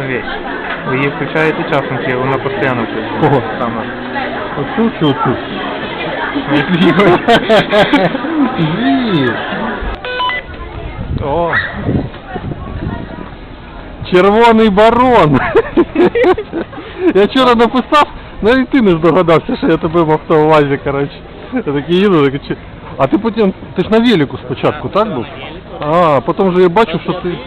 важную вещь. Вы ей включаете часники, вона постоянно включена. Кого? Сама. Оцю чи оцю? Звір. О, Червоний барон. Я вчора написав, навіть ти не здогадався, що я тебе мав на увазі, коротше. Я такий їду, такий, «Чи- а ти потім, ти ж на велику спочатку, так був? А, потім вже я бачу, що ти...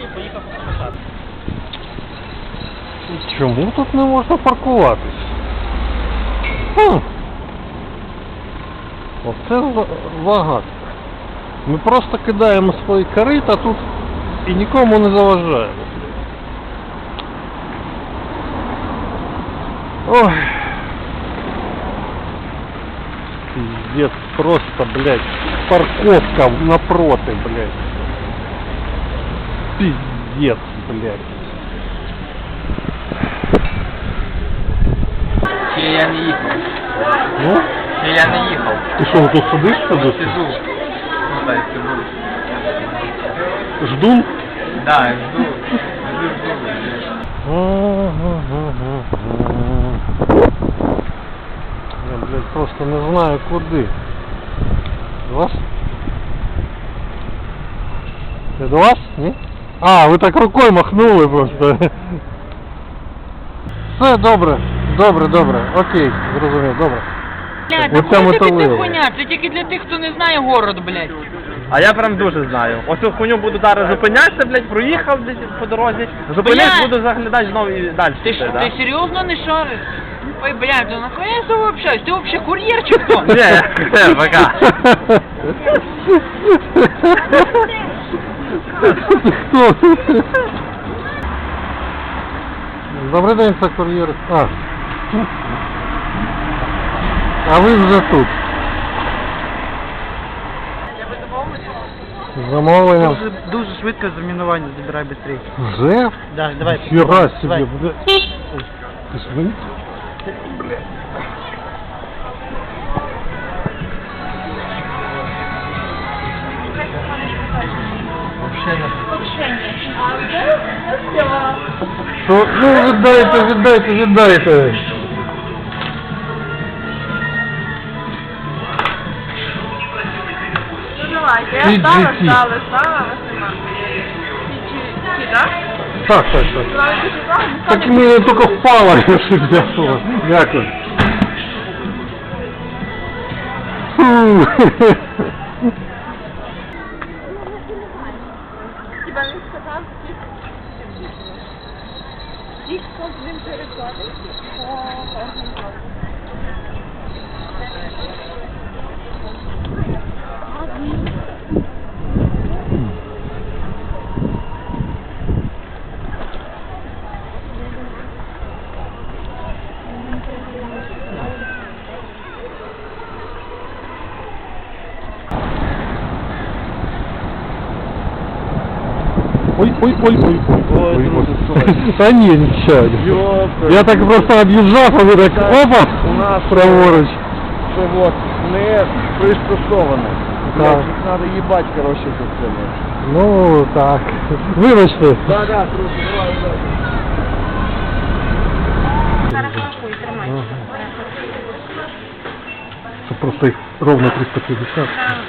Чому тут не можна паркуватись? Хм. Оце за- загадка. Ми просто кидаємо свої корита тут і нікому не заважаємо. Ой. Пиздец, просто, блядь, парковка напротив, блядь. Пиздец, блядь. Чи я не їхав? Ну, Чи я не їхав? ти що, тут сидиш сюди? Сижу. Ну, так, сижу. Ждун? Да, жду. Жду, жду. Я, блядь, просто не знаю куди. До вас? Це до вас? Ні? А, ви так рукою махнули просто. Все добре, Добре, добре, окей, зрозумів, добре. Блядь, Оця ну хуй ти хуйня, це тільки для тих, хто не знає город, блядь. А я прям дуже знаю. Оцю хуйню буду зараз зупинятися, блядь, проїхав десь по дорозі. Зупинюсь, Блядь. буду заглядати знову і далі. Ти, йти, ж, да? ти серйозно не шариш? Ой, блядь, ну нахуя я з тобою общаюсь? Ти вообще кур'єр чи хто? Ні, все, пока. Хто? Добрий день, це кур'єр. А. А ви вже тут. З Замовленням. Дуже, дуже швидко замінування забирай швидше. Вже? Да, давай. Хера давай. себе, бля. Ти свинь? Що? Ну, віддайте, віддайте, віддайте. я PGT. стала, стала, стала, вас нема. Ті, так? Так, так, так. Стала дуже стала, не Так стала. мені тільки впало, я ж дякую. Дякую. Фу. Хіба він сказав, скільки? Скільки з ним перекладів? Ой, ой, ой, ой, ой, ой, ой. Та ні, нічого. Я так просто об'їжджав, а ви так опа, У нас праворуч. Це от не пристосовано. Так. Треба їбать, коротше, тут це. Ну, так. Вибачте. Да, да, трохи, давай, давай. Зараз рахуй, тримай. Це просто їх ровно 350. Ага.